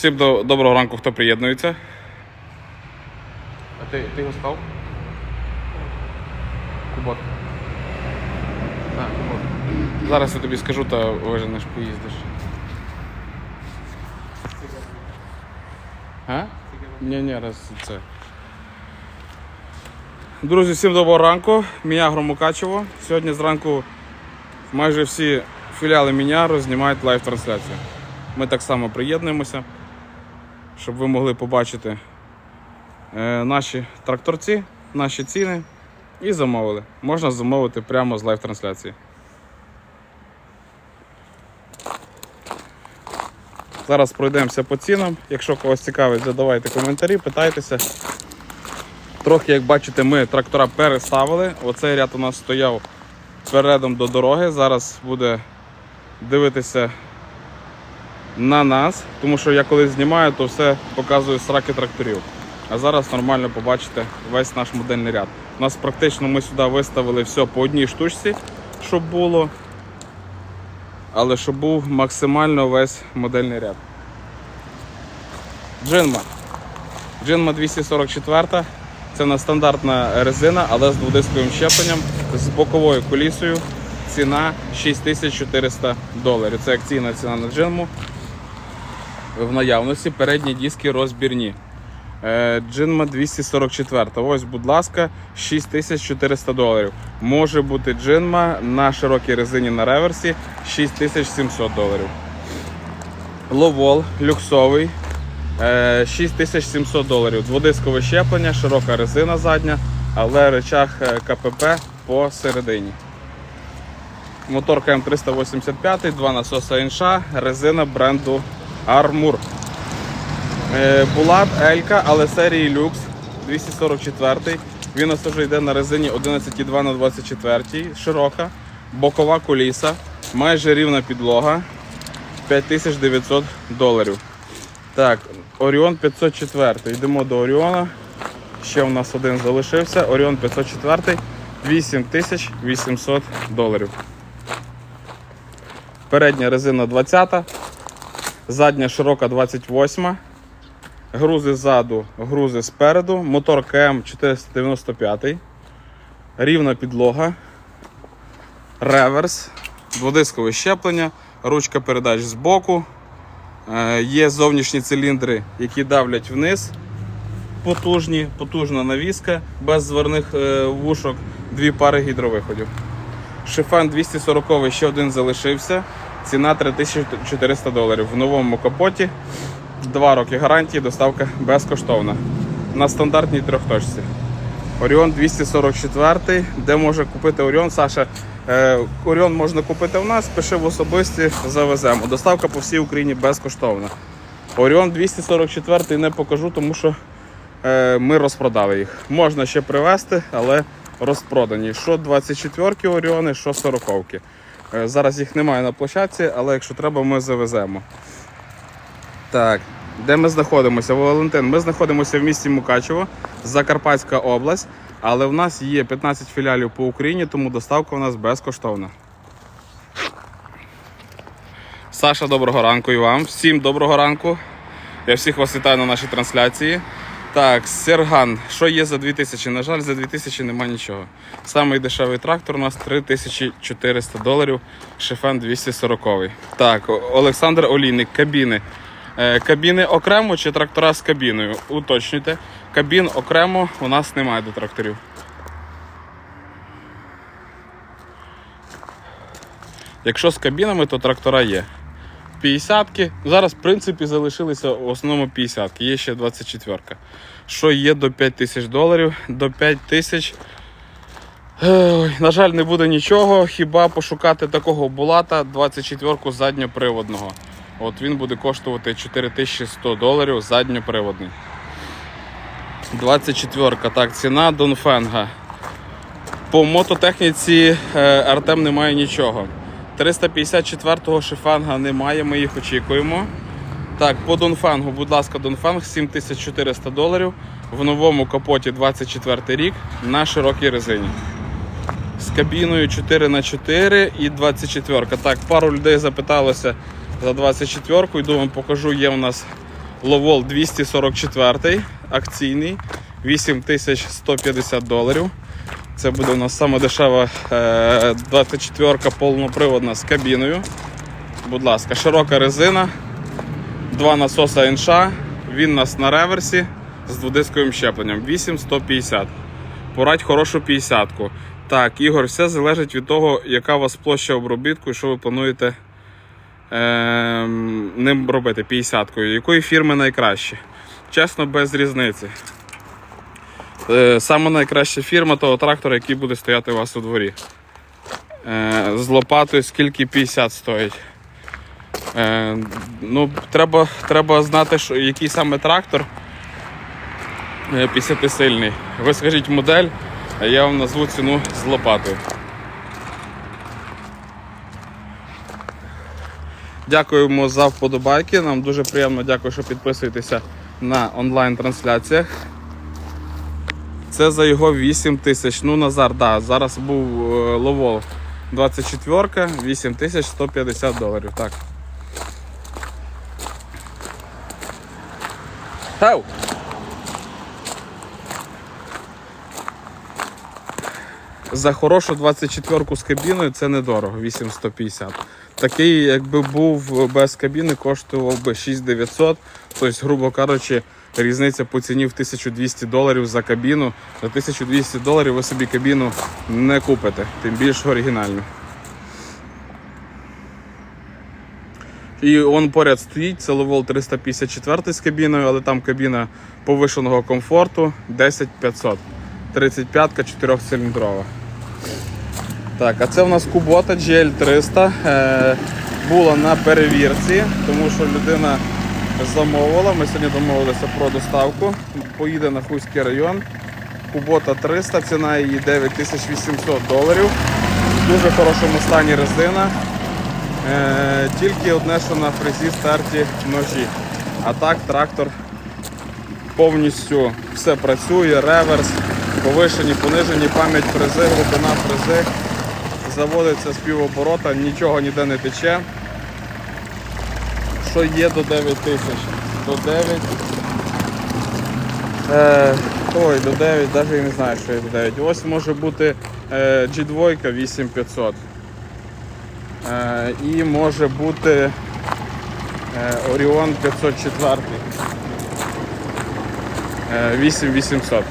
Всім до, доброго ранку, хто приєднується. А ти, ти його став? Кубот. Так, кубот. Зараз я тобі скажу, та виженеш, поїздиш. А? Ні, ні, раз це. Друзі, всім доброго ранку. Мене Громукачево. Сьогодні зранку майже всі філіали Міняру знімають лайв-трансляцію. Ми так само приєднуємося, щоб ви могли побачити е, наші тракторці, наші ціни і замовили. Можна замовити прямо з лайв-трансляції. Зараз пройдемося по цінам. Якщо когось цікавить, задавайте коментарі, питайтеся. Трохи, як бачите, ми трактора переставили. Оцей ряд у нас стояв передом до дороги. Зараз буде дивитися на нас, тому що я коли знімаю, то все показую сраки тракторів. А зараз нормально побачите весь наш модельний ряд. У нас практично ми сюди виставили все по одній штучці, щоб було. Але щоб був максимально весь модельний ряд. Джинма. Джинма 244. Це на стандартна резина, але з дводисковим щепленням, з боковою колісою. Ціна 6400 доларів. Це акційна ціна на джинму. В наявності передні диски розбірні. Е, Джинма 244. Ось, будь ласка, 6400 доларів. Може бути джинма на широкій резині на реверсі 6700 доларів. Ловол люксовий. е, 6700 доларів. Дводискове щеплення, широка резина задня, але речах е, КПП посередині. Мотор КМ385, два насоса інша, резина бренду Armour. Е, Булат Елька, але серії Люкс 244. Він у нас вже йде на резині 11,2 на 24 широка, бокова коліса, майже рівна підлога 5900 доларів. Так, Оріон 504. Йдемо до Оріона. Ще у нас один залишився. Оріон 504 8800 доларів. Передня резина 20, задня широка 28. Грузи ззаду, грузи спереду, мотор КМ 495, рівна підлога, реверс, дводискове щеплення, ручка передач збоку, Е, є зовнішні циліндри, які давлять вниз, потужні, потужна навіска, без зверних е, вушок, дві пари гідровиходів. Шифен 240 ще один залишився. Ціна 3400 доларів. В новому капоті. Два роки гарантії, доставка безкоштовна. На стандартній трьохточці. Оріон 244. Де може купити Оріон? Саша, е, Оріон можна купити в нас, пиши в особисті, завеземо. Доставка по всій Україні безкоштовна. Оріон 244 не покажу, тому що е, ми розпродали їх. Можна ще привезти, але розпродані. Що 24 Оріони, що 40 ки Зараз їх немає на площадці, але якщо треба, ми завеземо. Так, де ми знаходимося? Валентин, ми знаходимося в місті Мукачево, Закарпатська область, але в нас є 15 філіалів по Україні, тому доставка у нас безкоштовна. Саша, доброго ранку і вам. Всім доброго ранку. Я всіх вас вітаю на нашій трансляції. Так, Серган, що є за 2000? На жаль, за 2000 нема нічого. Самий дешевий трактор у нас 3400 доларів, шифен 240. Так, Олександр Олійник, кабіни. Е, Кабіни окремо чи трактора з кабіною? Уточнюйте. Кабін окремо у нас немає до тракторів. Якщо з кабінами, то трактора є. 50-ки. Зараз, в принципі, залишилися в основному 50-ки. Є ще 24-ка. Що є до 5 тисяч доларів? До 5 тисяч. На жаль, не буде нічого. Хіба пошукати такого булата 24-ку задньоприводного. От він буде коштувати 4100 доларів задньоприводний. 24-ка. Так, ціна Донфенга. По мототехніці е, Артем не має нічого. 354-го шифанга немає, ми їх очікуємо. Так, по Донфангу, будь ласка, Донфанг 7400 доларів. В новому капоті 24 рік на широкій резині. З кабіною 4х4 і 24. Так, пару людей запиталося за 24-ку. Йду вам покажу, є у нас Ловол 244 акційний, 8150 доларів. Це буде у нас саме дешева е, 24 повноприводна з кабіною. Будь ласка, широка резина, два насоса інша. Він у нас на реверсі з дводисковим щепленням. 8150. Порадь хорошу 50-ку. Так, Ігор, все залежить від того, яка у вас площа обробітку і що ви плануєте ем, ним робити 50-кою. Якої фірми найкраще? Чесно, без різниці. Е, Саме найкраща фірма того трактора, який буде стояти у вас у дворі. Е, З лопатою скільки 50 стоїть. Е, ну, треба, треба знати, що, який саме трактор 50-сильний. Ви скажіть модель, а я вам назву ціну з лопатою. Дякуємо за вподобайки. Нам дуже приємно дякую, що підписуєтеся на онлайн-трансляціях. Це за його 8 тисяч. Ну, Назар, да, зараз був е, ловол 24, 8 тисяч 150 доларів. Так. Хау! За хорошу 24-ку з кабіною це недорого, 8150. Такий, якби був без кабіни, коштував би 6900. Тобто, грубо кажучи, різниця по ціні в 1200 доларів за кабіну. За 1200 доларів ви собі кабіну не купите, тим більш оригінальну. І он поряд стоїть, це Lowell 354 з кабіною, але там кабіна повишеного комфорту 10500. 35-ка 4-циліндрова. Так, а це в нас Кубота GL300. Е, була на перевірці, тому що людина замовила. Ми сьогодні домовилися про доставку. Поїде на Хуський район. Кубота 300, ціна її 9800 доларів. В дуже хорошому стані резина. Е, тільки одне, що на фрезі старті ножі. А так трактор повністю все працює, реверс, повишені, понижені, пам'ять фрези, глибина фрези. Заводиться з півоборота, нічого ніде не тече. Що є до 9 тисяч? До 9. Е, ой, до 9, навіть я не знаю, що є до 9. Ось може бути е, G2 8500. Е, і може бути е, Orion 504. Е, 8800.